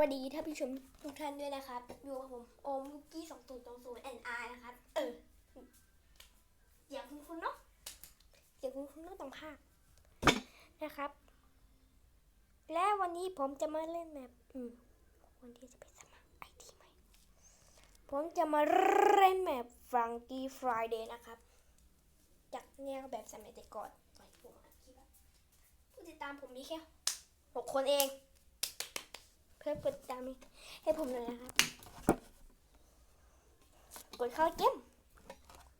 วัสดีท่านผู้ชมทุกท่านด้วยนะครับอยู่กับผมโอมคุกกี้สองศูนย์สองศูนย์แอนไอนะครับ เอออย่าคุณคุณเนาะอย่าคุณคุณเนาะต้องภาคนะครับ และวันนี้ผมจะมาเล่นแมปอืมวันที่จะไปสมัครไอทีใหม่ผมจะมาเล่นแมปฟังกี้ฟรายเดย์นะครับ จากแนวแบบสมัยแต่ก่อนตอนที่ผมอัดผู้ติดตามผมมีแค่หกคนเอง เพื่อกดตามให้ผมหน่อยนะครับ กดเข้าเกม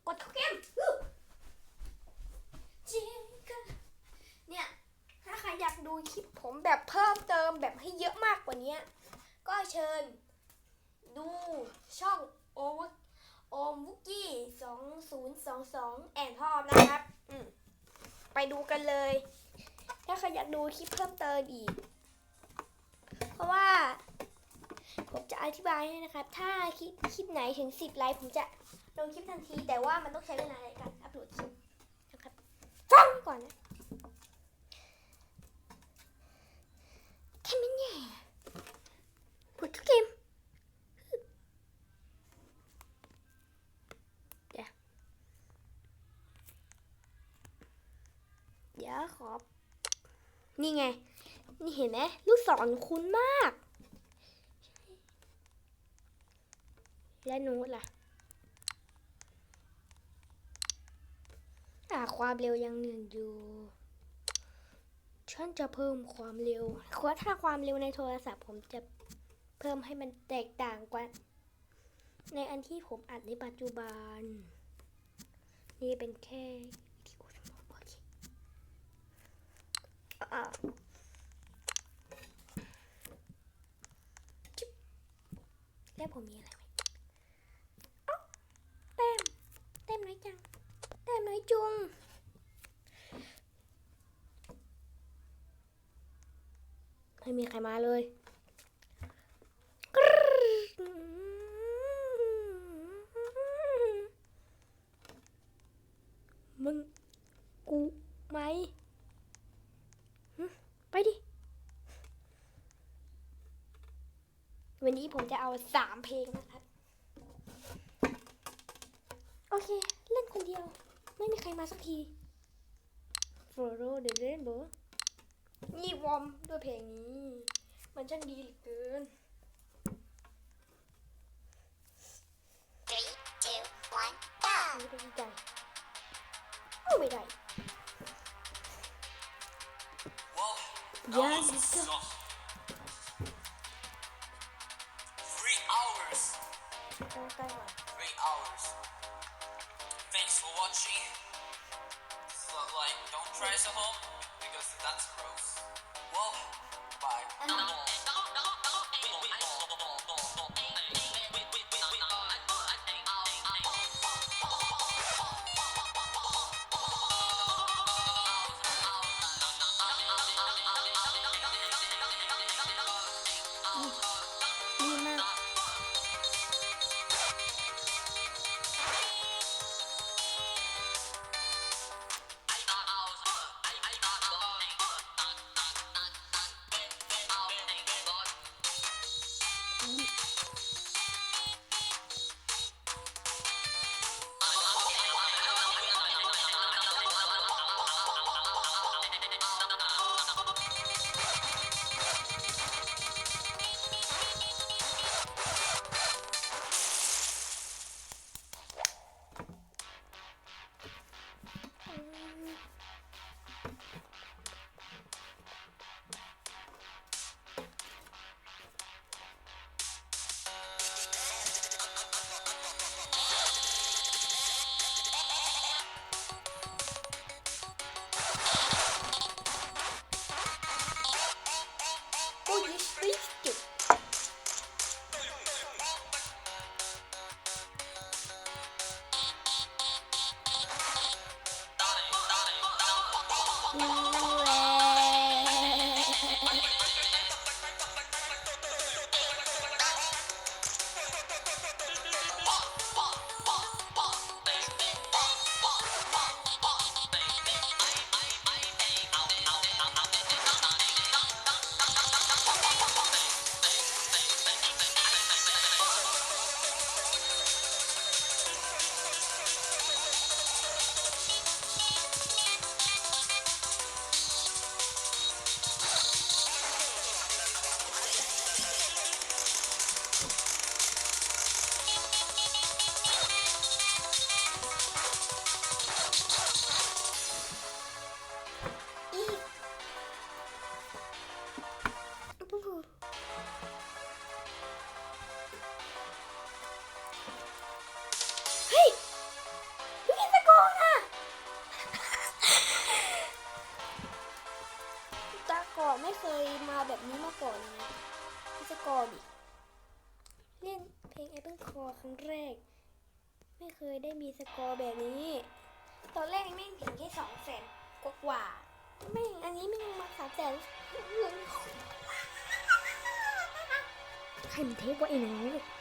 กดเข้าเกมจิงเนี่ย ถ้าใครอยากดูคลิปผมแบบเพิ่มเติมแบบให้เยอะมากกว่านี้ ก็เชิญ ดูช่องโอมโอมวุกี้สองศูนย์สองสองแอนพ่อมนะครับ ไปดูกันเลย ถ้าใครอยากดูคลิปเพิ่มเติมอีก เพราะว่า ผมจะอธิบายให้นะครับ ถ้าคลิปคลิปไหนถึง 10 ไลค์ผมจะลงคลิปทันที แต่ว่ามันต้องใช้เวลาในการอัปโหลดคลิปนะครับฟังก่อนนะแค่ไม่แน่พูดทุกเกมเดี๋ยวเดี๋ยวขอ นี่ไง นี่เห็นไหมลูกศรคุ้นมาก และโนูดล่ะอ่าความเร็วยังหนึ่งอยู่ฉันจะเพิ่มความเร็วเพราะถ้าความเร็วในโทรศัพท์ผมจะเพิ่มให้มันแตกต่างกว่า ในอันที่ผมอัดในปัจจุบัน นี่เป็นแค่วิดีโอชั่วโมงโอเคอ่า แล้วผมมีอะไรไหมอ๊ะแต้มเต็มน้อยจังเต็มน้อยจุงไม่มีใครมาเลยกรึ๊ดมึง กูไหมหึไปดิ วั นนี้ผมจะเอาสามเพลงนะครับ โอเค เล่นคนเดียว ไม่มีใครมาสักที Follow the Rainbow นี่วอร์มด้วยเพลงนี้ มันช่างดีเหลือเกิน Three, two, one, go! ไม่ได้ใจโอ้ไม่ได้ Whoa, that Yeah, was it's so. Three ต้องใกล้หน่อย Three hours. Thanks for watching. So like, don't try this at home because that's gross. Whoa, bye. กอร์ดิเล่นเพลง Apple Core ครั้งแรก ไม่เคยได้มีสกอร์แบบนี้ ตอนแรกแม่งเพียงแค่สองแสนกว่ากว่าแม่งอันนี้แม่งมาสามแสนใครมันเทปว่าไอ้นู Where's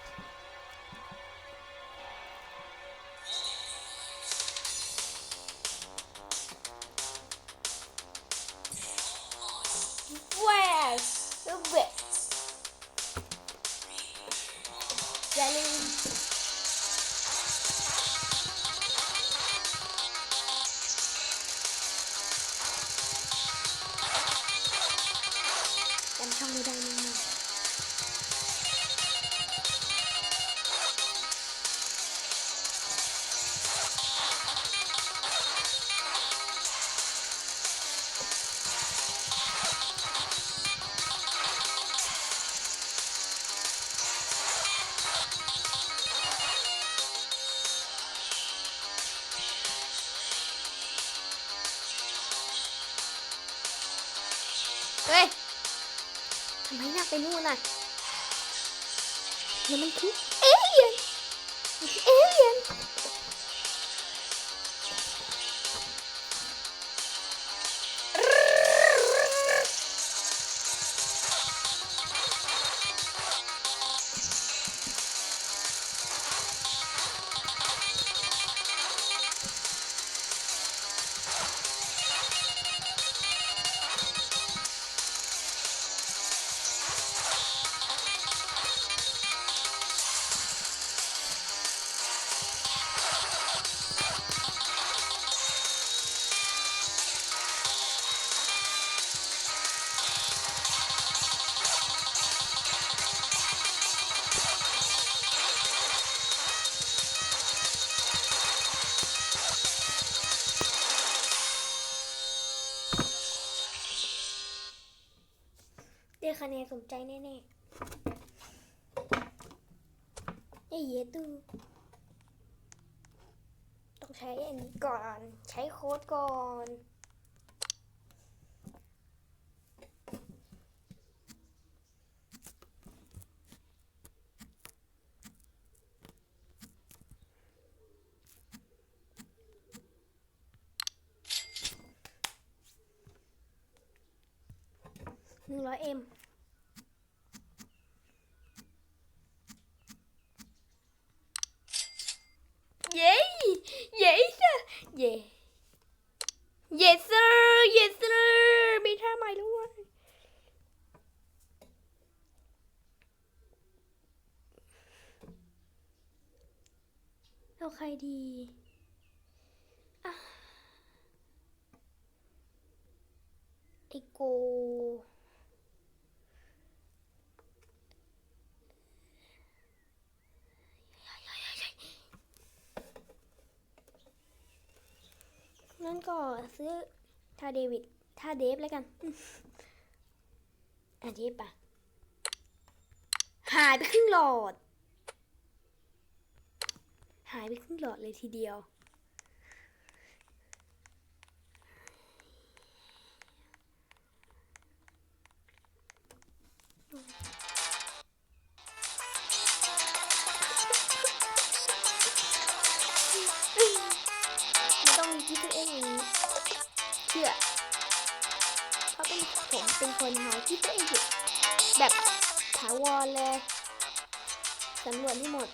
เฮ้ยทำไมหนักไปนู่นน่ะเดี๋ยวมันคิด ได้คะแนใจแน่ๆไอ้เยตูต้องใช้อันนี้ก่อน ใช้โค้ดก่อนหนึ่งร้อยเอ็ม เย้ เย้จ้ะเย้ yes sir yes sir มีท่าใหม่ด้วยเอาใครดีอะไอโก งั้น ก็ซื้อทาเดวิดทาเดฟแล้วกันอืมอันนี้ปะหายไปครึ่งหลอด หายไปครึ่งหลอดเลยทีเดียวไม่ ต้องมีคิดตัวเองอย่างนี้เชื่อเพราะเป็นผมเป็นคนหาคิดตัวเองอยู่แบบถาวรเลยสำรวจให้หมด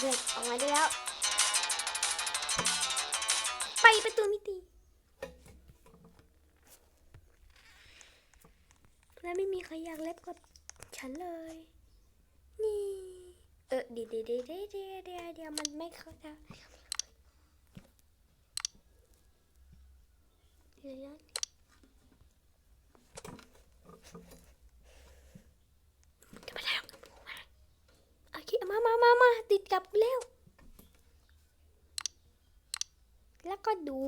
เพื่อนออกมาได้แล้ว ไปประตูมิติแล้วไม่มีใครอยากเล็บกับฉันเลย นี่ เออเดี๋ยวเดี๋ยวเดี๋ยวเดี๋ยวเดี๋ยวเดี๋ยวเดี๋ยวมันไม่เข้าใจเดี๋ยวนะจะไปแล้วมา โอเค มามามามาติดกลับเร็ว แล้วก็ดู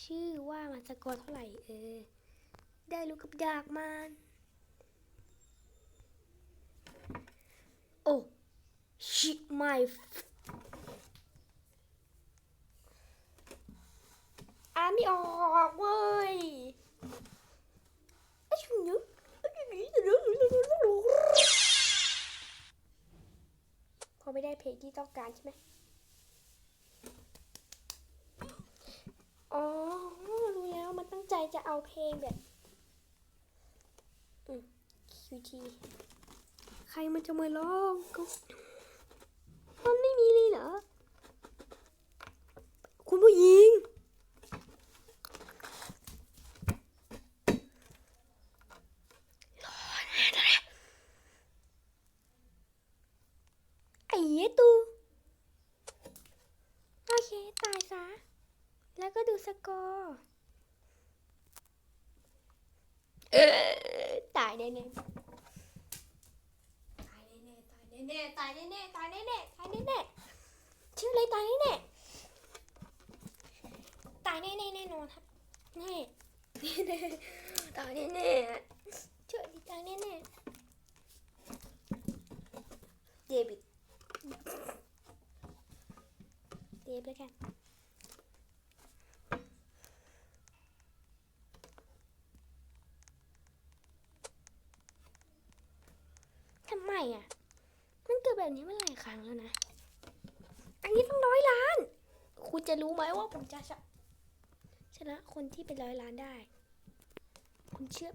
ชื่อว่ามันสกอร์เท่าไหร่เออ ได้รู้กับยากมันโอ้ชิไม่อ่านไม่ออกเว้ยไอ้ชุนยุพอ ไม่ได้เพลงที่ต้องการใช่ไหมอ๋อ รู้แล้วมันตั้งใจจะเอาเพลงแบบ อืม QT ใครมันจะมาร้องก็มันไม่มีเลยเหรอ คุณผู้หญิง ไอ้เหี้ยตู โอเค ตาย ซะ แล้วก็ดูสกอร์เออตายแน่ๆตายแน่ๆตายแน่ๆตายแน่ๆตายแน่ๆตายแน่ๆชื่ออะไรตายแน่ๆตายแน่ๆแน่นอนครับแน่แน่ตายแน่ๆเชื่อดิตายแน่ๆเดบิดเดบแล้วกัน ทำไม อะ มันเกิดแบบนี้มาหลายครั้งแล้วนะ อันนี้ต้องร้อยล้าน คุณจะรู้ไหมว่าผมจะชนะชนะคนที่เป็นร้อยล้านได้ คุณเชื่อ